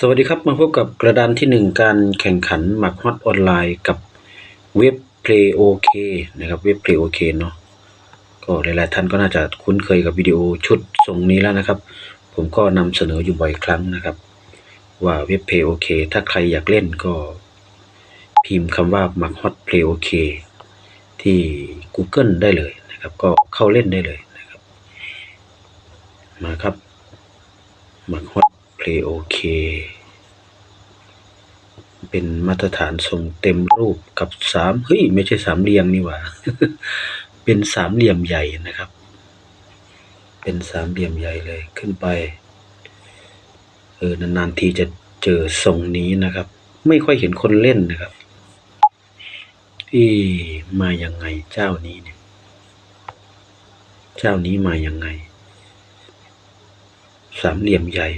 สวัสดีครับ มาพบกับกระดานที่หนึ่งการแข่งขันหมักฮอตออนไลน์กับเว็บ Play OK นะครับเว็บ Play OK เนาะก็หลายๆท่านก็น่าจะคุ้นเคยกับวิดีโอชุดทรงนี้แล้วนะครับ ผมก็นำเสนออยู่บ่อยครั้งนะครับ ว่าเว็บ Play OK ถ้าใครอยากเล่นก็ พิมพ์คำว่าหมักฮอต Play OK ที่ Google ได้เลยนะครับ ก็เข้าเล่นได้เลยนะครับ มาครับหมักฮอต Play OK เป็นมาตรฐานทรงเต็มรูปกับสามเฮ้ย ไม่ใช่สามเหลี่ยมนี่หว่า เป็นสามเหลี่ยมใหญ่นะครับ เป็นสามเหลี่ยมใหญ่เลยขึ้นไป เออนานๆทีจะเจอทรงนี้นะครับ ไม่ค่อยเห็นคนเล่นนะครับอีมายังไงเจ้านี้เนี่ย เจ้านี้มายังไง สามเหลี่ยมใหญ่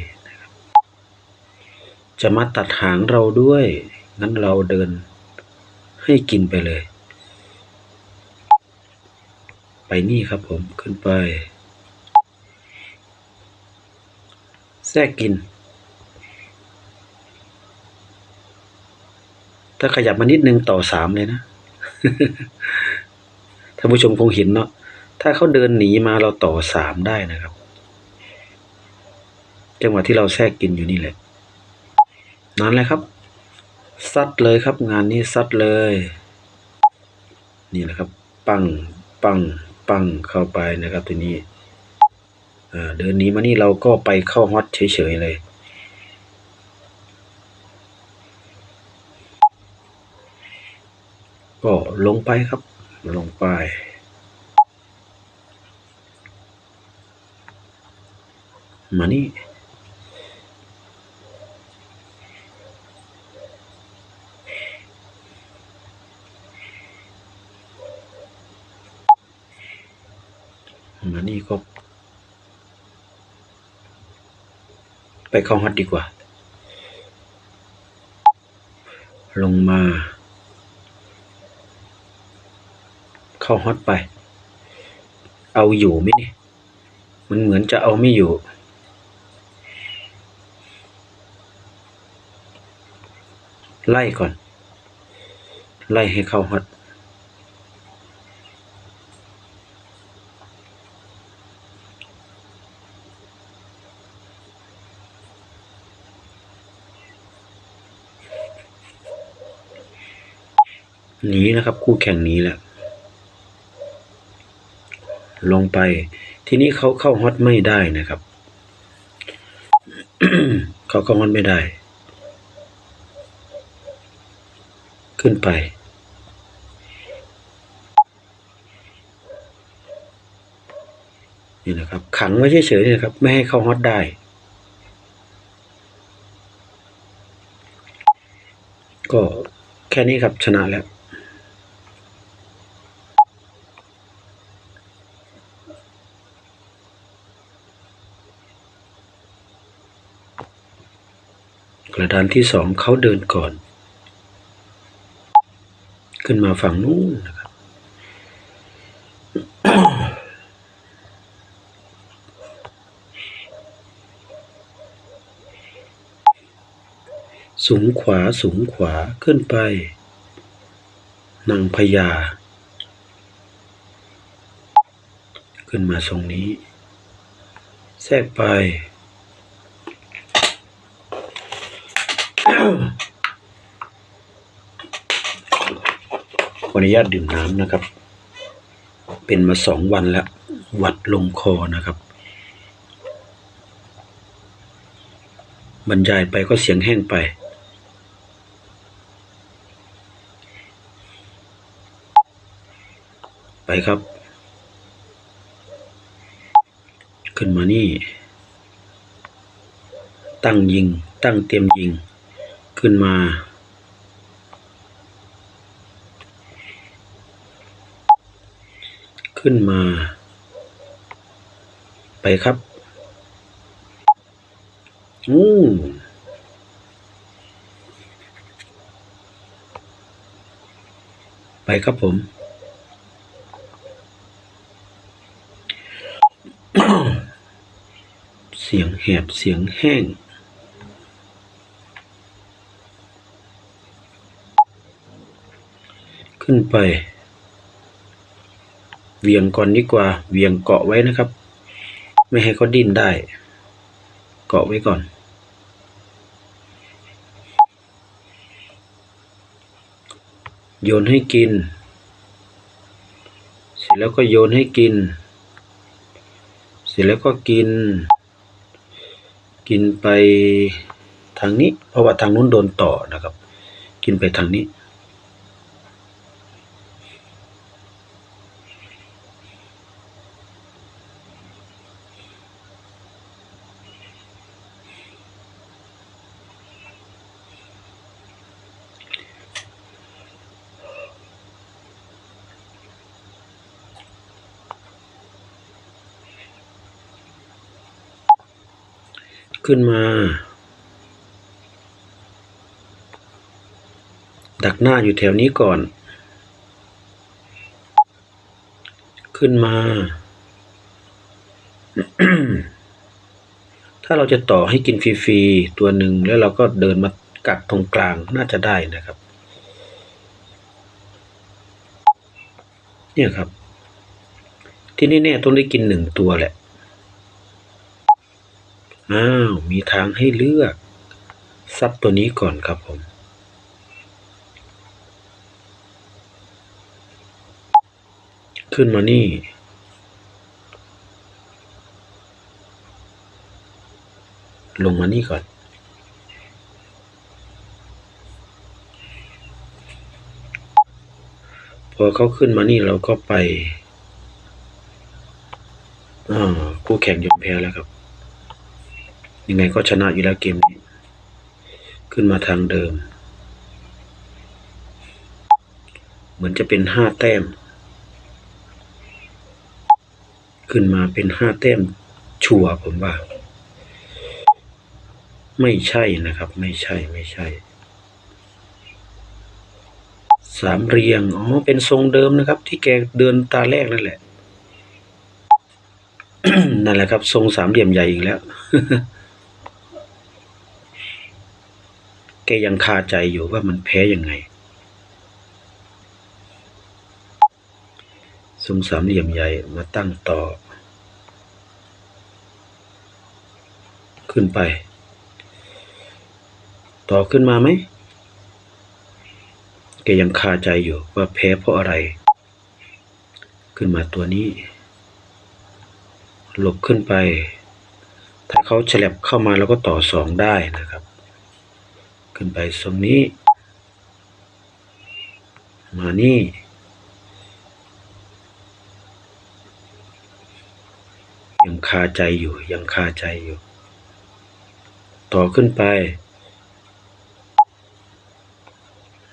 จะมาตัดหางเราด้วย งั้นเราเดินให้กินไปเลย ไปนี่ครับผมขึ้นไป แทรกกิน ถ้าขยับมานิดนึงต่อสามเลยนะท่านผู้ชมคงเห็นเนาะถ้าเขาเดินหนีมาเราต่อสามได้นะครับ จังหวะที่เราแทรกกินอยู่นี่แหละ นั่นแหละครับซัดเลยครับ งานนี้ซัดเลย นี่แหละครับ ปังปังปังเข้าไปนะครับทีนี้เดินหนี้มานี่เราก็ไปเข้าฮอตเฉยๆเลย ก็ลงไปครับ ลงไปมานี่ มานี่ก็ ไปเข้าฮอตดีกว่า ลงมา เข้าฮอตไป เอาอยู่ไหมเนี่ยมันเหมือนจะเอาไม่อยู่ ไล่ก่อน ไล่ให้เข้าฮอต ห นีนะครับ คู่แข่งนี้แหละ ลงไป ทีนี้เขาเข้าฮอตไม่ได้นะครับ เขาเข้าฮอตไม่ได้ ขึ้นไปนี่นะครับ ขังไว้เฉยๆนะครับ ไม่ให้เข้าฮอตได้ ก็แค่นี้ครับชนะแล้ว ระดานที่สองเขาเดินก่อน ขึ้นมาฝั่งนู้นนะครับ สูงขวาสูงขวาขึ้นไป นางพญา ขึ้นมาทรงนี้ แทรกไป ข ออนุญาตดื่มน้ำนะครับ เป็นมาสองวันแล้ว หวัดลงคอนะครับ บรรยายไปก็เสียงแห้งไป ไปครับ ขึ้นมานี่ ตั้งยิง ตั้งเตรียมยิง ขึ้นมา ขึ้นมา ไปครับ อืมไปครับผม เสียงแหบเสียงแห้งขึ้นไป เวียงก่อนดีกว่า เวียงเกาะไว้นะครับ ไม่ให้เขาดิ้นได้ เกาะไว้ก่อน โยนให้กิน เสร็จแล้วก็โยนให้กิน เสร็จแล้วก็กิน กินไปทางนี้ เพราะว่าทางนู้นโดนต่อนะครับ กินไปทางนี้ ขึ้นมา ดักหน้าอยู่แถวนี้ก่อน ขึ้นมา ถ้าเราจะต่อให้กินฟรีๆตัวหนึ่งแล้วเราก็เดินมากัดตรงกลางน่าจะได้นะครับ เนี่ยครับ ที่นี่เนี่ยต้องได้กินหนึ่งตัวแหละ อ้าวมีทางให้เลือก ซับตัวนี้ก่อนครับผม ขึ้นมานี่ ลงมานี่ก่อน พอเขาขึ้นมานี่เราก็ไป อ่าคู่แข่งยอมแพ้แล้วครับ ยังไงก็ชนะอยู่แล้วเกมนี้ ขึ้นมาทางเดิม เหมือนจะเป็นห้าแต้ม ขึ้นมาเป็นห้าแต้มชัวร์ผมว่า ไม่ใช่นะครับ ไม่ใช่ไม่ใช่สามเรียง อ๋อ เป็นทรงเดิมนะครับ ที่แกเดินตาแรกนั่นแหละ นั่นแหละครับ ทรงสามเหลี่ยมใหญ่อีกแล้ว แกยังคาใจอยู่ว่ามันแพ้ยังไงทรงสามเหลี่ยมใหญ่มาตั้งต่อ ขึ้นไป ต่อขึ้นมาไหมแกยังคาใจอยู่ว่าแพ้เพราะอะไร ขึ้นมาตัวนี้ หลบขึ้นไป ถ้าเขาฉลับเข้ามาเราก็ต่อสองได้นะครับ ขึ้นไปตรงนี้ มานี่ ยังคาใจอยู่ ยังคาใจอยู่ ต่อขึ้นไป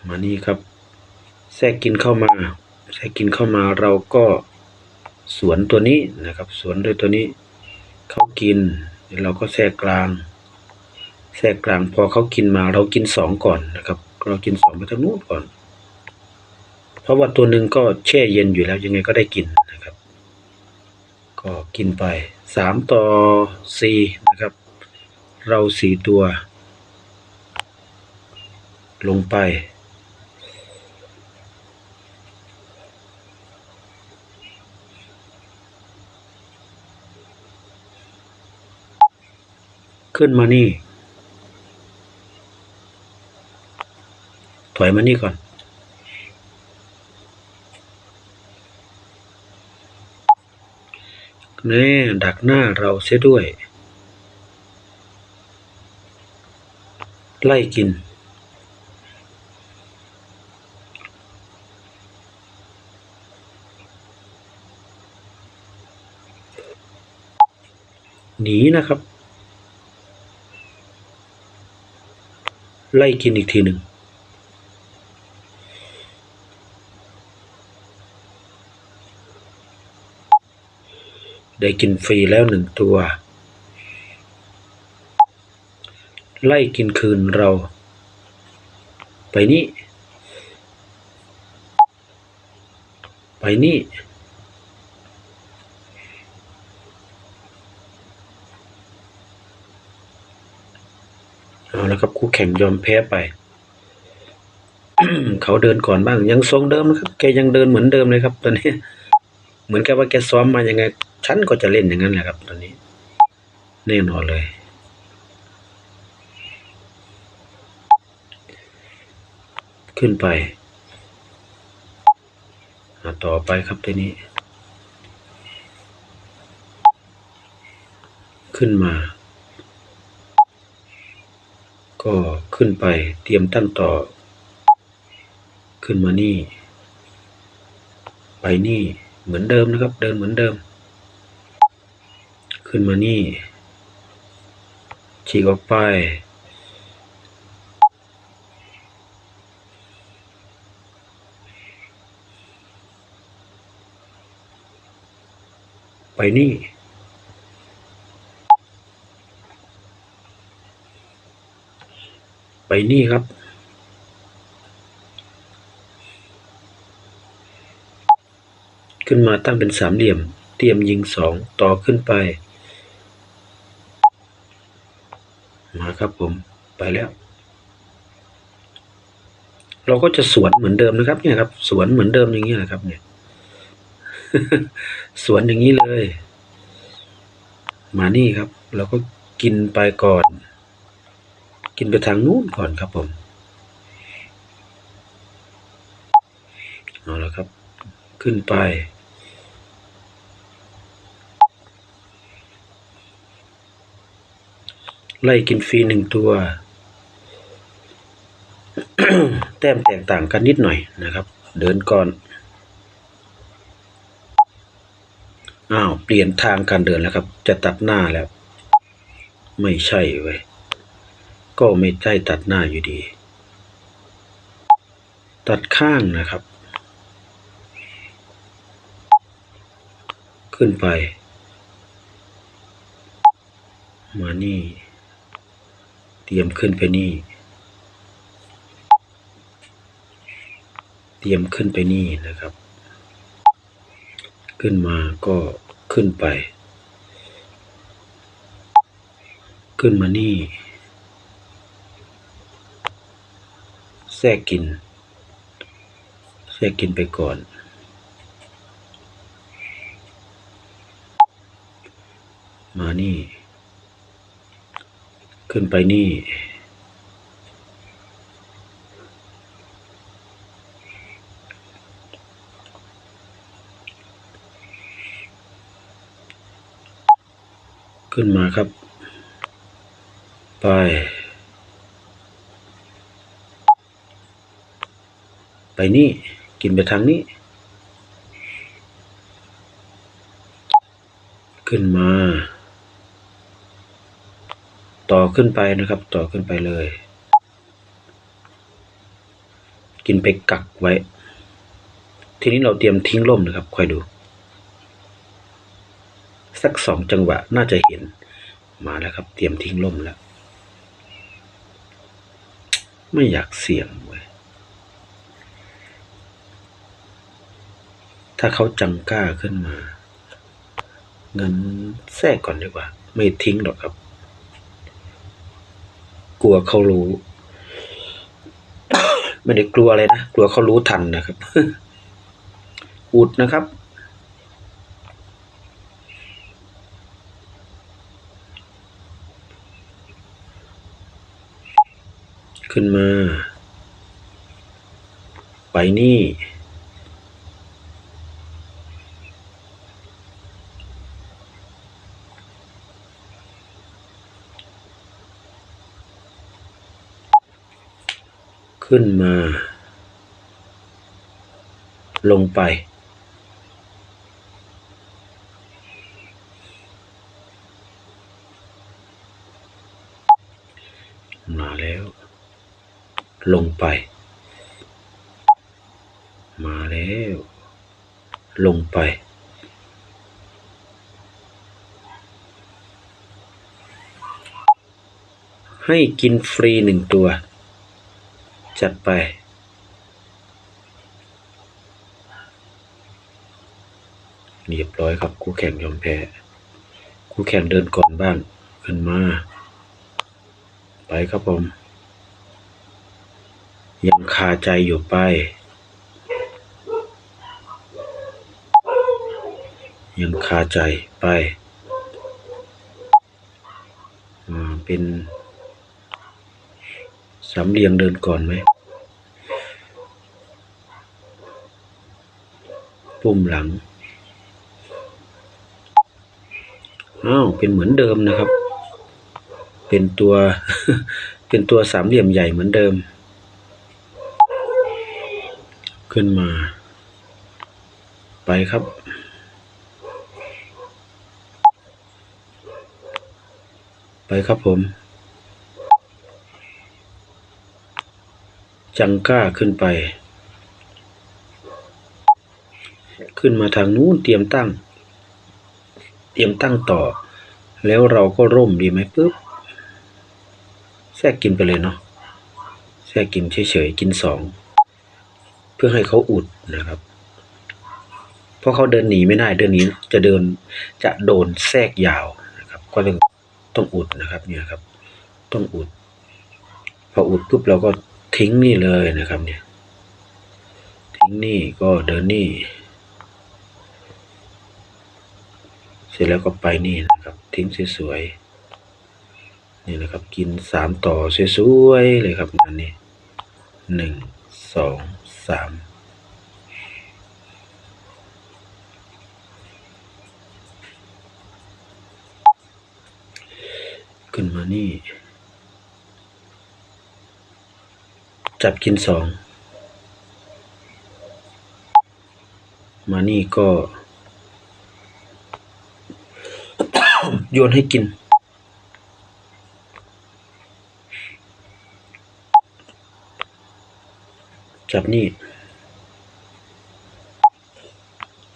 มานี่ครับ แทรกกินเข้ามาแทรกกินเข้ามาเราก็สวนตัวนี้นะครับ สวนด้วยตัวนี้ เขากินเดี๋ยวเราก็แทรกกลาง แทรกกลางพอเขากินมาเรากินสองก่อนนะครับ เรากินสองไปทางนู้นก่อน เพราะว่าตัวหนึ่งก็แช่เย็นอยู่แล้วยังไงก็ได้กินนะครับ ก็กินไปสามต่อสี่นะครับ เราสี่ตัว ลงไปขึ้นมานี่ ถอยมานี่ก่อน แน่ดักหน้าเราเสียด้วย ไล่กิน หนีนะครับ ไล่กินอีกทีหนึ่ง ได้กินฟรีแล้วหนึ่งตัว ไล่กินคืนเรา ไปนี่ ไปนี่ เอาละครับคู่แข่งยอมแพ้ไปเขาเดินก่อนบ้างยังทรงเดิมนะครับ แกยังเดินเหมือนเดิมเลยครับ ตอนนี้ เหมือนกับว่าแกซ้อมมายังไง ฉันก็จะเล่นอย่างนั้นแหละครับตอนนี้ แน่นอนเลย ขึ้นไปต่อไปครับทีนี้ ขึ้นมา ก็ขึ้นไปเตรียมตั้งต่อ ขึ้นมานี่ ไปนี่เหมือนเดิมนะครับ เดินเหมือนเดิม ขึ้นมานี่ฉีกออกไป ไปนี่ ไปนี่ครับ ขึ้นมาตั้งเป็นสามเหลี่ยม เตรียมยิงสองต่อขึ้นไป ครับผมไปแล้ว เราก็จะสวนเหมือนเดิมนะครับเนี่ยครับ สวนเหมือนเดิมอย่างนี้แหละครับ เนี่ย สวนอย่างนี้เลย มานี่ครับ เราก็กินไปก่อน กินไปทางนู้นก่อนครับผมเอาละครับ ขึ้นไป ไล่กินฟรีหนึ่งตัว แต้มแตกต่างกันนิดหน่อยนะครับ เดินก่อนอ้าวเปลี่ยนทางการเดินแล้วครับ จะตัดหน้าแล้ว ไม่ใช่เว้ยก็ไม่ใช่ตัดหน้าอยู่ดี ตัดข้างนะครับ ขึ้นไป มานี่ เตรียมขึ้นไปนี่ เตรียมขึ้นไปนี่นะครับ ขึ้นมาก็ขึ้นไป ขึ้นมานี่ แทรกกิน แทรกกินไปก่อนมานี่ ขึ้นไปนี่ ขึ้นมาครับ ไป ไปนี่ กินไปทางนี้ ขึ้นมา ขึ้นไปนะครับ ต่อขึ้นไปเลย กินไปกักไว้ ทีนี้เราเตรียมทิ้งร่มนะครับคอยดู สักสองจังหวะน่าจะเห็นมาแล้วครับ เตรียมทิ้งร่มแล้ว ไม่อยากเสี่ยงเว้ยถ้าเขาจังกล้าขึ้นมางั้นแทรกก่อนดีกว่า ไม่ทิ้งหรอกครับ กลัวเขารู้ ไม่ได้กลัวอะไรนะ กลัวเขารู้ทันนะครับ อุดนะครับ ขึ้นมา ไปนี่ ขึ้นมา ลงไป มาแล้ว ลงไป มาแล้ว ลงไปให้กินฟรีหนึ่งตัว จัดไป เรียบร้อยครับคู่แข่งยอมแพ้ คู่แข่งเดินก่อนบ้าง ขึ้นมา ไปครับผม ยังคาใจอยู่ไป ยังคาใจไปอ่าเป็น สามเหลี่ยงเดินก่อนไหม ปุ่มหลัง อ้าว เป็นเหมือนเดิมนะครับ เป็นตัว เป็นตัวสามเหลี่ยมใหญ่เหมือนเดิม ขึ้นมา ไปครับไปครับผม จังก้าขึ้นไป ขึ้นมาทางนู้นเตรียมตั้ง เตรียมตั้งต่อ แล้วเราก็ร่มดีไหมปุ๊บแทรกกินไปเลยเนาะแทรกกินเฉยๆกินสองเพื่อให้เขาอุดนะครับเพราะเขาเดินหนีไม่ได้เดินหนีจะเดินจะโดนแทรกยาวนะครับ ก็เลยต้องอุดนะครับเนี่ยครับ ต้องอุด พออุดปุ๊บเราก็ ทิ้งนี่เลยนะครับเนี่ย ทิ้งนี่ก็เดินนี่ เสร็จแล้วก็ไปนี่นะครับ ทิ้งสวยๆนี่นะครับ กินสามต่อสวยๆเลยครับอันนี้หนึ่งสองสามขึ้นมานี่ จับกินสอง มานี่ก็ โยนให้กิน จับนี่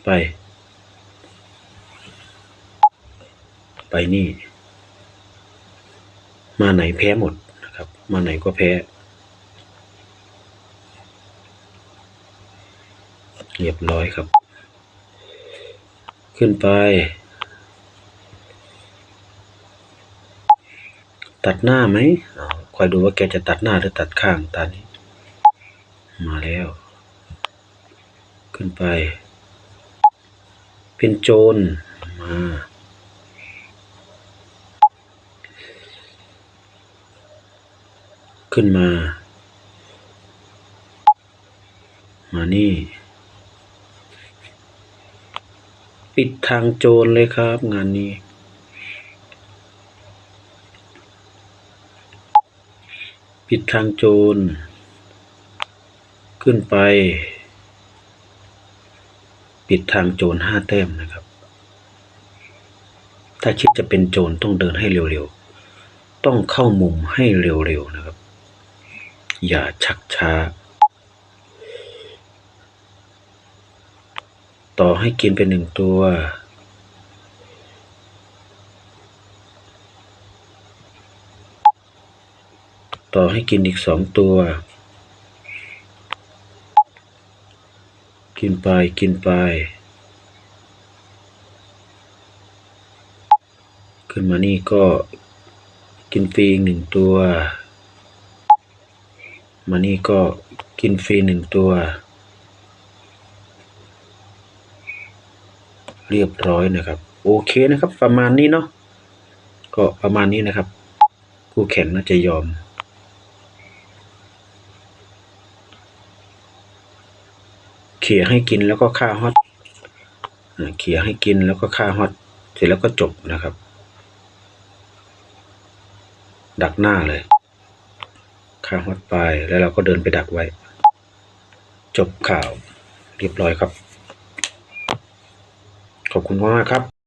ไป ไปนี่ มาไหนแพ้หมดนะครับ มาไหนก็แพ้ เรียบร้อยครับ ขึ้นไป ตัดหน้าไหมคอยดูว่าแกจะตัดหน้าหรือตัดข้างตานี้ มาแล้ว ขึ้นไป เป็นโจรมาขึ้นมา มานี่ ปิดทางโจรเลยครับ งานนี้ ปิดทางโจร ขึ้นไป ปิดทางโจรห้าแต้มนะครับ ถ้าคิดจะเป็นโจรต้องเดินให้เร็วๆ ต้องเข้ามุมให้เร็วๆนะครับ อย่าชักช้า ต่อให้กินไปหนึ่งตัว ต่อให้กินอีกสองตัว กินไปกินไป ขึ้นมานี่ก็กินฟรีอีกหนึ่งตัว มานี่ก็กินฟรีหนึ่งตัว เรียบร้อยนะครับ โอเคนะครับ ประมาณนี้เนาะก็ประมาณนี้นะครับ คู่แข่งน่าจะยอม เขี่ยให้กินแล้วก็ฆ่าฮอตเขี่ยให้กินแล้วก็ฆ่าฮอตเสร็จแล้วก็จบนะครับ ดักหน้าเลยฆ่าฮอตไปแล้วเราก็เดินไปดักไว้ จบข่าวเรียบร้อยครับ ขอบคุณมากครับ